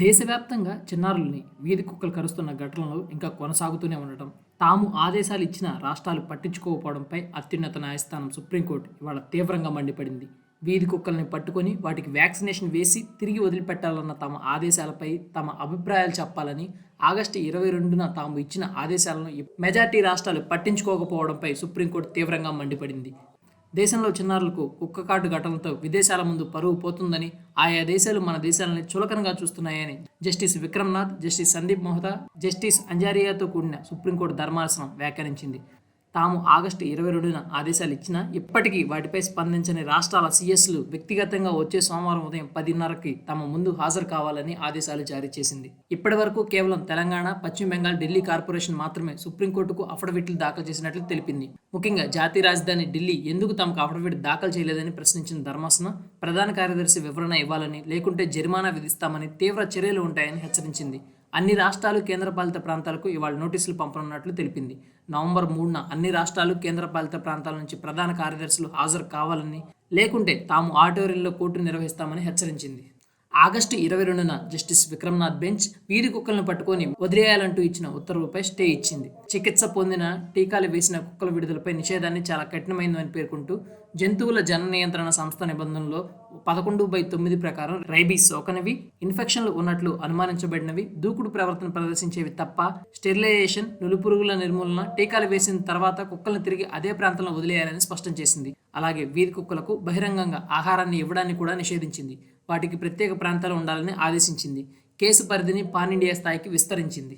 దేశవ్యాప్తంగా చిన్నారుల్ని వీధి కుక్కలు కరుస్తున్న ఘటనలు ఇంకా కొనసాగుతూనే ఉండటం తాము ఆదేశాలు ఇచ్చిన రాష్ట్రాలు పట్టించుకోకపోవడంపై అత్యున్నత న్యాయస్థానం సుప్రీంకోర్టు ఇవాళ తీవ్రంగా మండిపడింది. వీధి కుక్కల్ని పట్టుకొని వాటికి వ్యాక్సినేషన్ వేసి తిరిగి వదిలిపెట్టాలన్న తమ ఆదేశాలపై తమ అభిప్రాయాలు చెప్పాలని ఆగస్టు ఇరవై రెండున తాము ఇచ్చిన ఆదేశాలను మెజార్టీ రాష్ట్రాలు పట్టించుకోకపోవడంపై సుప్రీంకోర్టు తీవ్రంగా మండిపడింది. దేశంలో చిన్నారులకు కుక్క కాటు ఘటనలతో విదేశాల ముందు పరువు పోతుందని ఆయా దేశాలు మన దేశాలని చులకనగా చూస్తున్నాయని justice Vikramnath justice Sandeep Mehta justice అంజారియాతో కూడిన సుప్రీంకోర్టు ధర్మాసనం వ్యాఖ్యానించింది. తాము ఆగస్టు ఇరవై రెండున ఆదేశాలు ఇచ్చినా ఇప్పటికీ వాటిపై స్పందించని రాష్ట్రాల సీఎస్లు వ్యక్తిగతంగా వచ్చే సోమవారం ఉదయం పదిన్నరకి తమ ముందు హాజరు కావాలని ఆదేశాలు జారీ చేసింది. ఇప్పటి వరకు కేవలం తెలంగాణ పశ్చిమ బెంగాల్ ఢిల్లీ కార్పొరేషన్ మాత్రమే సుప్రీంకోర్టుకు అఫిడవిట్లు దాఖలు చేసినట్లు తెలిపింది. ముఖ్యంగా జాతీయ రాజధాని ఢిల్లీ ఎందుకు తమకు అఫిడవిట్ దాఖలు చేయలేదని ప్రశ్నించిన ధర్మాసన ప్రధాన కార్యదర్శి వివరణ ఇవ్వాలని లేకుంటే జరిమానా విధిస్తామని తీవ్ర చర్యలు ఉంటాయని హెచ్చరించింది. అన్ని రాష్ట్రాలు కేంద్రపాలిత ప్రాంతాలకు ఇవాళ నోటీసులు పంపనున్నట్లు తెలిపింది. నవంబర్ మూడున అన్ని రాష్ట్రాలు కేంద్రపాలిత ప్రాంతాల నుంచి ప్రధాన కార్యదర్శులు హాజరు కావాలని లేకుంటే తాము ఆడిటోరియంలో కోర్టు నిర్వహిస్తామని హెచ్చరించింది. ఆగస్టు ఇరవై రెండున జస్టిస్ విక్రమ్నాథ్ బెంచ్ వీధి కుక్కలను పట్టుకొని వదిలేయాలంటూ ఇచ్చిన ఉత్తర్వుపై స్టే ఇచ్చింది. చికిత్స పొందిన టీకాలు వేసిన కుక్కల విడుదలపై నిషేధాన్ని చాలా కఠినమైందని పేర్కొంటూ జంతువుల జన నియంత్రణ సంస్థ నిబంధనలో పదకొండు బై తొమ్మిది ప్రకారం రైబీస్ సోకనివి ఇన్ఫెక్షన్లు ఉన్నట్లు అనుమానించబడినవి దూకుడు ప్రవర్తన ప్రదర్శించేవి తప్ప స్టెరిలైజేషన్ నులుపురుగుల నిర్మూలన టీకాలు వేసిన తర్వాత కుక్కలను తిరిగి అదే ప్రాంతంలో వదిలేయాలని స్పష్టం చేసింది. అలాగే వీధి కుక్కలకు బహిరంగంగా ఆహారాన్ని ఇవ్వడాన్ని కూడా నిషేధించింది. వాటికి ప్రత్యేక ప్రాంతాలు ఉండాలని ఆదేశించింది. కేసు పరిధిని పాన్ ఇండియా స్థాయికి విస్తరించింది.